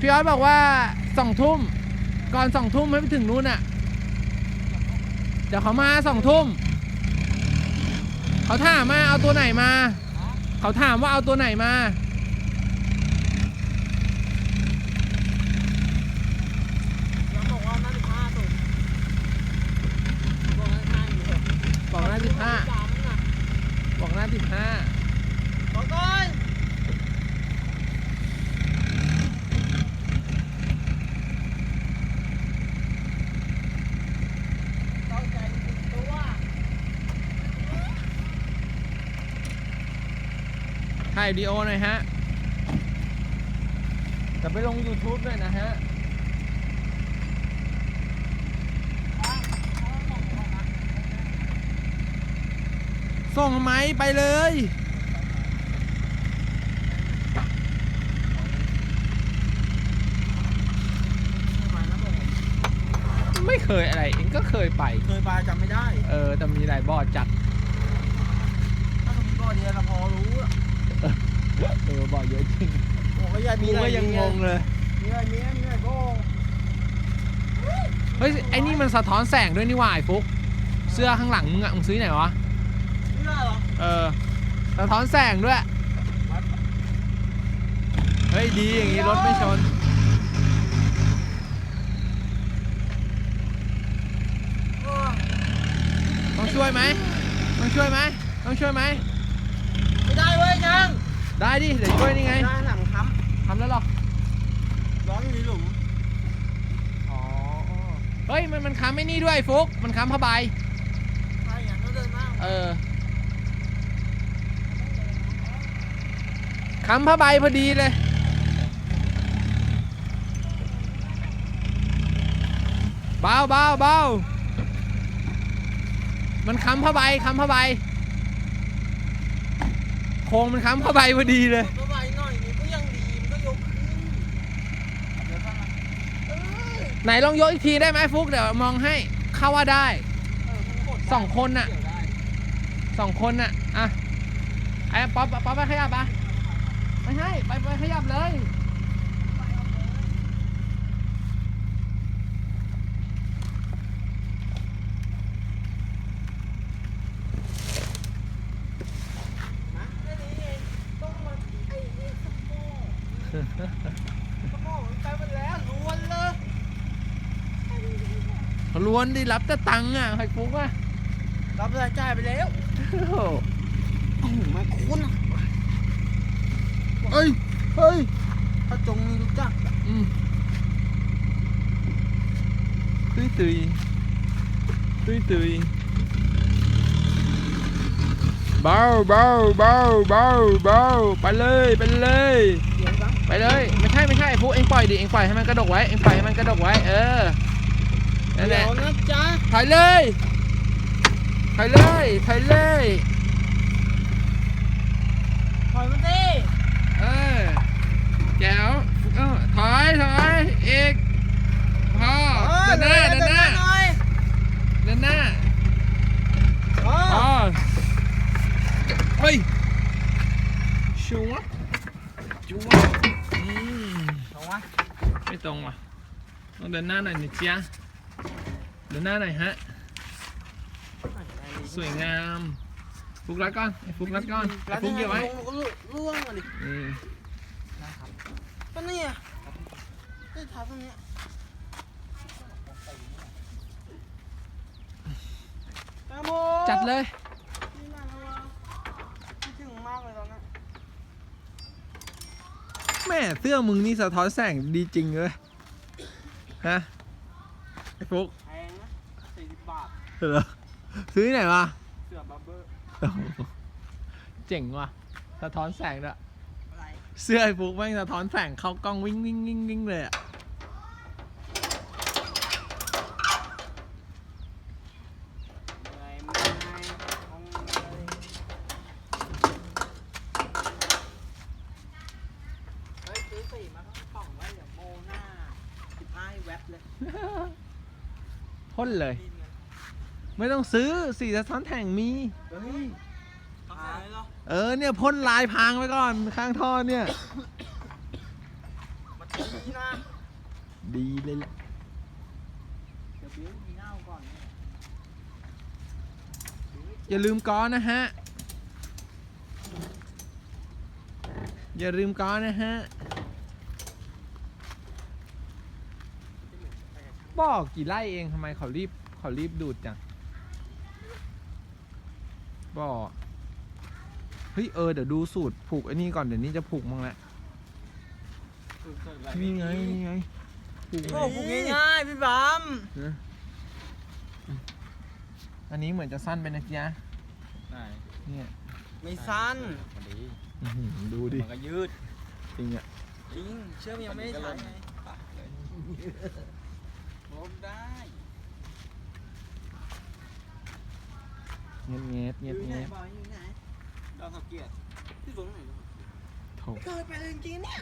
พี่ออสบอกว่าสองทุ่มก่อนสองทุ่มให้ไปถึงนู้นอะ เดี๋ยวเขามาสองทุ่มเขาถามมาเอาตัวไหนมา เขาถามว่าเอาตัวไหนมาแล้วบอกว่าน่าจะห้าตุ่มบอกว่าห้าอยู่บอกหน้าสิบห้า บอกหน้าสิบห้าขอก่อนเข้าใจผิดตัว ถ่ายวิดีโอหน่อยฮะจะไปลง YouTube ด้วยนะฮะส่งไหมไปเลย ไม่เคยอะไร เองก็เคยไป เคยไปจำไม่ได้ เออ แต่มีหลายบอร์ดจัด ถ้าสมมติบ่อเดียวเราพอรู้อะ เออบอร์ดเยอะจริงบอกว่าอย่ากูมีอะไรก็ยังงงเลย มีอะไรมีอะไรมีอะไรก็เฮ้ยไอ้นี่มันสะท้อนแสงด้วยนี่หว่าไอ้ฟุก เสื้อข้างหลังมึงอะมึงซื้อไหนวะไม่ได้เหรอเออ สะท้อนแสงด้วย เฮ้ยดีอย่างงี้รถไม่ชน เออต้องช่วยไหมต้องช่วยไหมต้องช่วยไหมไม่ได้เว้ยยัง ได้ดิ เดี๋ยวช่วยนี่ไงได้หลังค้ทำแล้วหรอำร้องอยู่ในหลุมอ๋อ เฮ้ย มันมันค้ำไอ้นี่ด้วยไอ้ฟุก มันค้ำผ้าใบ ใช่อย่างนั้นเดินมากเออ ค้ำผ้าใบพอดีเลย เบาเบาเบามันค้ำผ้าใบค้ำผ้าใบ โค้งมันค้ำเข้าใบพอดีเลยก็ไปหน่อยนี่ก็ยังดีมันก็ยกขึ้นเดี๋ยวข้างหลังเออไหนลองยกอีกทีได้ไหมฟุกเดี๋ยวมองให้เข้าว่าได้ เออมึกดได้สองคนน่ะ เกี่ยวได้สองคนน่ะอะไอ้ป๊อปป๊อปไปขยับอะไม่ให้ไปไปขยับเลย นะแค่นี้เองต้องมาไอ้นี่สมองสมองมันไปหมดแล้วล้วน เลยล้วนดิรับแต่ตังค์อะใครฟุกอะรับรายจ่ายไปแล้วโอ้โหโอ้โหมันคุ้นอะเอ้ยเฮ้ยถ้าจงนี่รู้จักอะอืมตุยตุยตุยตุยเบาเบาเบาเบาเบาไปเลยไปเลยเสียงบัง ไปเลยไม่ใช่ไม่ใช่ฟุกเองปล่อยดิเองปล่อยให้มันกระดกไว้เองปล่อยให้มันกระดกไว้ เออนั่นแหเดี๋ละยวนะจ๊ะถอยเลยถอยเลยถอยเลยถอยมาดิเออแจ๋วเออถอยถอยอีกพอเออเดินหน้าเดินหน้า หน่อย เดินหน้า เอ พ อ อเฮ้ยชัวชัวอืม เอาวะ ไม่ตรงว่ะต้องเดินหน้าหน่อยนะจ๊ะเดินหน้าหน่อยฮะ สวยงามฟุกรัดก่อนไอ้ฟุกรัดก่อนไอ้ฟุกเกี่ยวไว้ล่วงมาดิอืมก็เนี่ยได้ทับตรงเนี้ยแตงโมจัดเลย นี่นานแล้ววะคิดถึงมากเลยตอนนั้น แม่เสื้อมึงนี่สะท้อนแสงดีจริงเลยฮะไอ้ฟุกแพงนะสี่สิบบาท เหรอซื้อที่ไหนวะเสือบับเบิ้ลเจ๋งว่ะสะท้อนแสงด้วยอะไร เสื้อไอ้ฟุกแม่งสะท้อนแสงเข้ากล้องวิ่งวิ่งวิ่งวิ่งเลยอะ อะไรไม่คงเลยเฮ้ยซื้อสี่มาทั้งกล่องไว้เดี๋ยวโมหน้าสิบห้าให้แวบ เลยพ่นเลยนี่ไงไม่ต้องซื้อสีสะท้อนแสงมี เฮ้ยทำอะไรเหรอเออเนี่ยพ่นลายพรางไว้ก่อนข้างท่อเนี่ย มาตีนี่นะดีเลยแหละเดี๋ยวเบี้ยวมีเน่าก่อนเนี่ยอย่าลืมก้อนนะฮะ อย่าลืมก้อนนะฮะ บอกกี่ไร่เองทำไมเขารีบเขารีบดูดจังบอกเฮ้ยเออเดี๋ยวดูสูตรผูกไอ้นี่ก่อนเดี๋ยวนี้จะผูกมั้งละนี่ไงนี่ไงผูกโอ้พูดง่ายๆพี่บัมนะอันนี้เหมือนจะสั้นไปนะจ๊ะไหนเนี่ยไม่สั้นพอดีอื้อหือดูดิมันก็ยืดจริงอะ จริงเชื่อมยังไม่ได้ใช้ไง ปะเลยลมได้ เงียบเงียบเงียบอยู่ไหนเงียบบอกอยู่ไหนดาวสังเกตที่สวนไหนโถ เกิดไปเลยจริงๆเนี่ย